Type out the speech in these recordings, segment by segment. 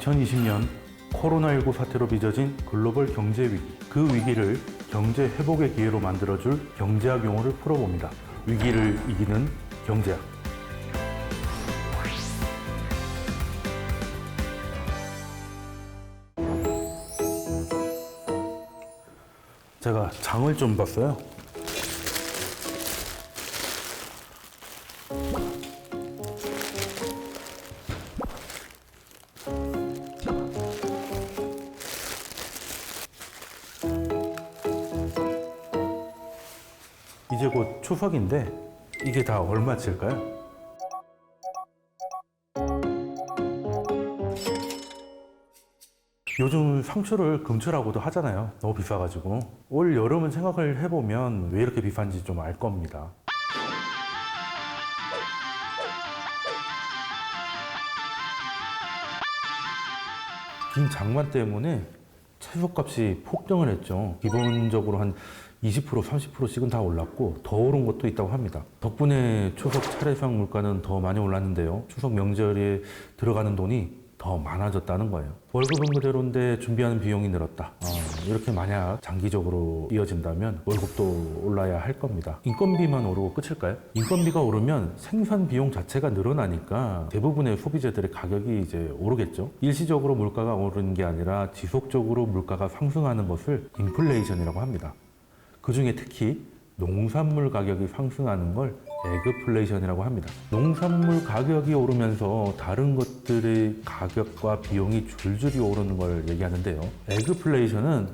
2020년 코로나19 사태로 빚어진 글로벌 경제 위기. 그 위기를 경제 회복의 기회로 만들어줄 경제학 용어를 풀어봅니다. 위기를 이기는 경제학. 제가 장을 좀 봤어요. 이제 곧 추석인데 이게 다 얼마치일까요? 요즘 상추를 금추라고도 하잖아요. 너무 비싸가지고. 올 여름은 생각을 해보면 왜 이렇게 비싼지 좀 알 겁니다. 긴 장마 때문에 채소값이 폭등을 했죠. 기본적으로 한 20% 30%씩은 다 올랐고 더 오른 것도 있다고 합니다. 덕분에 추석 차례상 물가는 더 많이 올랐는데요. 추석 명절에 들어가는 돈이 더 많아졌다는 거예요. 월급은 그대로인데 준비하는 비용이 늘었다. 어, 이렇게 만약 장기적으로 이어진다면 월급도 올라야 할 겁니다. 인건비만 오르고 끝일까요? 인건비가 오르면 생산 비용 자체가 늘어나니까 대부분의 소비재들의 가격이 이제 오르겠죠. 일시적으로 물가가 오르는 게 아니라 지속적으로 물가가 상승하는 것을 인플레이션이라고 합니다. 그 중에 특히 농산물 가격이 상승하는 걸 에그플레이션이라고 합니다. 농산물 가격이 오르면서 다른 것들의 가격과 비용이 줄줄이 오르는 걸 얘기하는데요. 에그플레이션은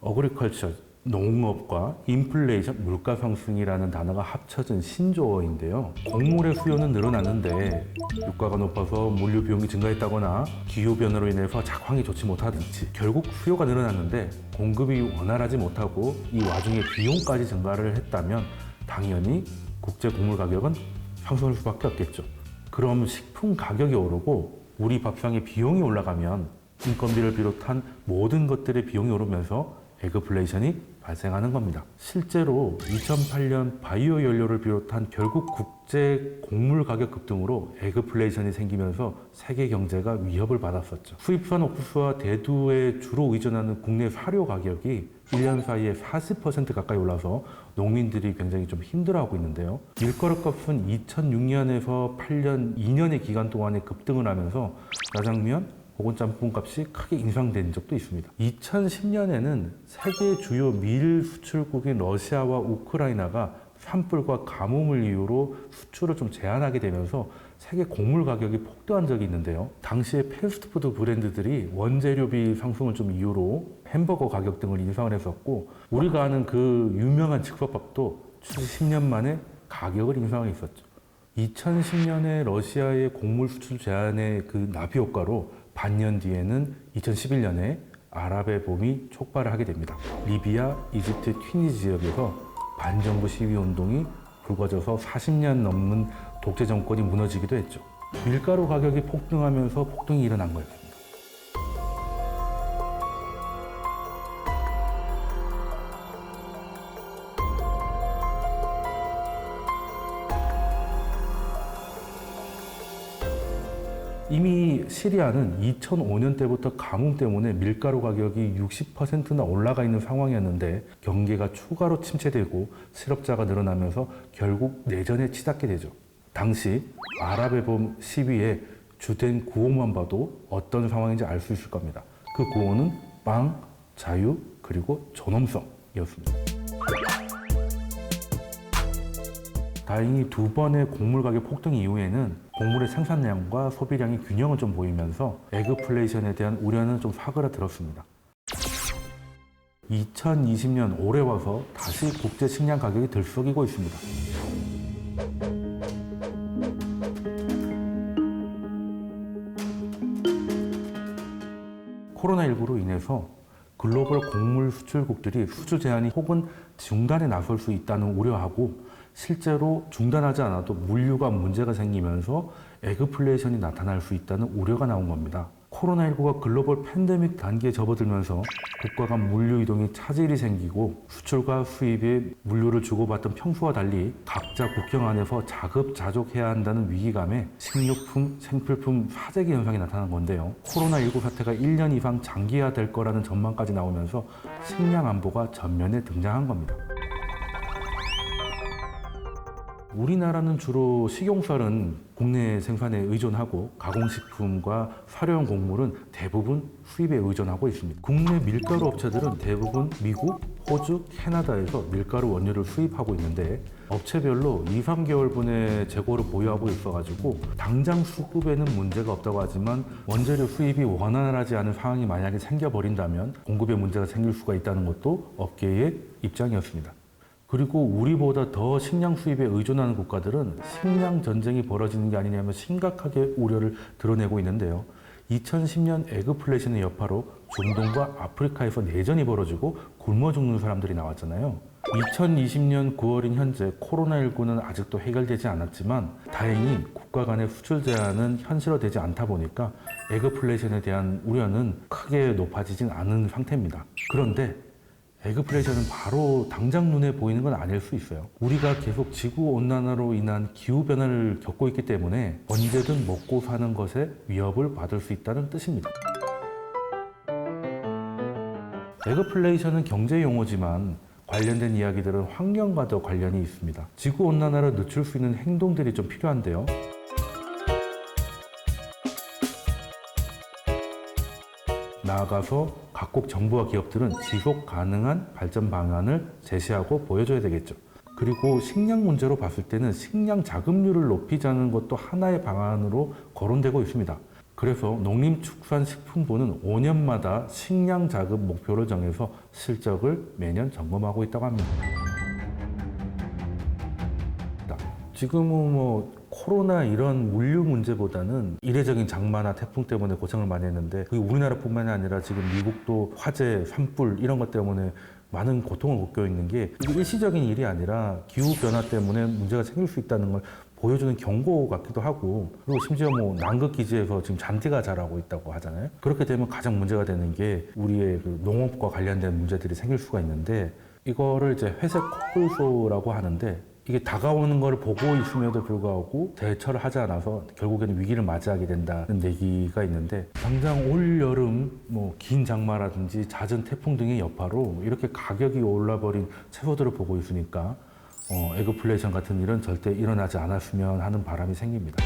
어그리컬처 농업과 인플레이션 물가 상승이라는 단어가 합쳐진 신조어인데요. 곡물의 수요는 늘어났는데 유가가 높아서 물류 비용이 증가했다거나 기후 변화로 인해서 작황이 좋지 못하든지 결국 수요가 늘어났는데 공급이 원활하지 못하고 이 와중에 비용까지 증가를 했다면 당연히 국제 곡물 가격은 상승할 수밖에 없겠죠. 그럼 식품 가격이 오르고 우리 밥상의 비용이 올라가면 인건비를 비롯한 모든 것들의 비용이 오르면서 에그플레이션이 발생하는 겁니다. 실제로 2008년 바이오 연료를 비롯한 결국 국제 곡물 가격 급등으로 에그플레이션이 생기면서 세계 경제가 위협을 받았었죠. 수입산 옥수수와 대두에 주로 의존하는 국내 사료 가격이 1년 사이에 40% 가까이 올라서 농민들이 굉장히 좀 힘들어하고 있는데요. 밀가루 값은 2006년에서 8년 2년의 기간 동안에 급등을 하면서 짜장면, 혹은 짬뽕 값이 크게 인상된 적도 있습니다. 2010년에는 세계 주요 밀 수출국인 러시아와 우크라이나가 산불과 가뭄을 이유로 수출을 좀 제한하게 되면서 세계 곡물 가격이 폭등한 적이 있는데요. 당시에 패스트푸드 브랜드들이 원재료비 상승을 좀 이유로 햄버거 가격 등을 인상을 했었고 우리가 아는 그 유명한 즉석밥도 10년 만에 가격을 인상을 했었죠. 2010년에 러시아의 곡물 수출 제한의 그 나비 효과로 반년 뒤에는 2011년에 아랍의 봄이 촉발을 하게 됩니다. 리비아, 이집트, 튀니지 지역에서 반정부 시위 운동이 불거져서 40년 넘는 독재 정권이 무너지기도 했죠. 밀가루 가격이 폭등하면서 폭등이 일어난 거예요. 이미 시리아는 2005년 때부터 가뭄 때문에 밀가루 가격이 60%나 올라가 있는 상황이었는데 경기가 추가로 침체되고 실업자가 늘어나면서 결국 내전에 치닫게 되죠. 당시 아랍의 봄 시위에 주된 구호만 봐도 어떤 상황인지 알 수 있을 겁니다. 그 구호는 빵, 자유, 그리고 존엄성이었습니다. 다행히 두 번의 곡물 가격 폭등 이후에는 곡물의 생산량과 소비량의 균형을 좀 보이면서 에그플레이션에 대한 우려는 좀 사그라들었습니다. 2020년 올해 와서 다시 국제 식량 가격이 들썩이고 있습니다. 코로나19로 인해서 글로벌 곡물 수출국들이 수출 제한이 혹은 중단에 나설 수 있다는 우려하고 실제로 중단하지 않아도 물류가 문제가 생기면서 에그플레이션이 나타날 수 있다는 우려가 나온 겁니다. 코로나19가 글로벌 팬데믹 단계에 접어들면서 국가 간 물류 이동에 차질이 생기고 수출과 수입에 물류를 주고받던 평소와 달리 각자 국경 안에서 자급자족해야 한다는 위기감에 식료품, 생필품 사재기 현상이 나타난 건데요. 코로나19 사태가 1년 이상 장기화될 거라는 전망까지 나오면서 식량 안보가 전면에 등장한 겁니다. 우리나라는 주로 식용쌀은 국내 생산에 의존하고 가공식품과 사료용 곡물은 대부분 수입에 의존하고 있습니다. 국내 밀가루 업체들은 대부분 미국, 호주, 캐나다에서 밀가루 원료를 수입하고 있는데 업체별로 2, 3개월분의 재고를 보유하고 있어가지고 당장 수급에는 문제가 없다고 하지만 원재료 수입이 원활하지 않은 상황이 만약에 생겨버린다면 공급에 문제가 생길 수가 있다는 것도 업계의 입장이었습니다. 그리고 우리보다 더 식량 수입에 의존하는 국가들은 식량 전쟁이 벌어지는 게 아니냐며 심각하게 우려를 드러내고 있는데요. 2010년 에그플레이션의 여파로 중동과 아프리카에서 내전이 벌어지고 굶어 죽는 사람들이 나왔잖아요. 2020년 9월인 현재 코로나19는 아직도 해결되지 않았지만 다행히 국가 간의 수출 제한은 현실화되지 않다 보니까 에그플레이션에 대한 우려는 크게 높아지진 않은 상태입니다. 그런데 에그플레이션은 바로 당장 눈에 보이는 건 아닐 수 있어요. 우리가 계속 지구 온난화로 인한 기후 변화를 겪고 있기 때문에 언제든 먹고 사는 것에 위협을 받을 수 있다는 뜻입니다. 에그플레이션은 경제 용어지만 관련된 이야기들은 환경과도 관련이 있습니다. 지구 온난화를 늦출 수 있는 행동들이 좀 필요한데요. 나아가서 각국 정부와 기업들은 지속 가능한 발전 방안을 제시하고 보여줘야 되겠죠. 그리고 식량 문제로 봤을 때는 식량 자급률을 높이자는 것도 하나의 방안으로 거론되고 있습니다. 그래서 농림축산식품부는 5년마다 식량 자급 목표를 정해서 실적을 매년 점검하고 있다고 합니다. 지금은 뭐 코로나 이런 물류 문제보다는 이례적인 장마나 태풍 때문에 고생을 많이 했는데 그게 우리나라뿐만이 아니라 지금 미국도 화재, 산불 이런 것 때문에 많은 고통을 겪고 있는 게 일시적인 일이 아니라 기후 변화 때문에 문제가 생길 수 있다는 걸 보여주는 경고 같기도 하고 그리고 심지어 뭐 남극 기지에서 지금 잔디가 자라고 있다고 하잖아요. 그렇게 되면 가장 문제가 되는 게 우리의 그 농업과 관련된 문제들이 생길 수가 있는데 이거를 이제 회색 코뿔소라고 하는데 이게 다가오는 걸 보고 있음에도 불구하고 대처를 하지 않아서 결국에는 위기를 맞이하게 된다는 얘기가 있는데 당장 올 여름 뭐 긴 장마라든지 잦은 태풍 등의 여파로 이렇게 가격이 올라버린 채소들을 보고 있으니까 어, 에그플레이션 같은 일은 절대 일어나지 않았으면 하는 바람이 생깁니다.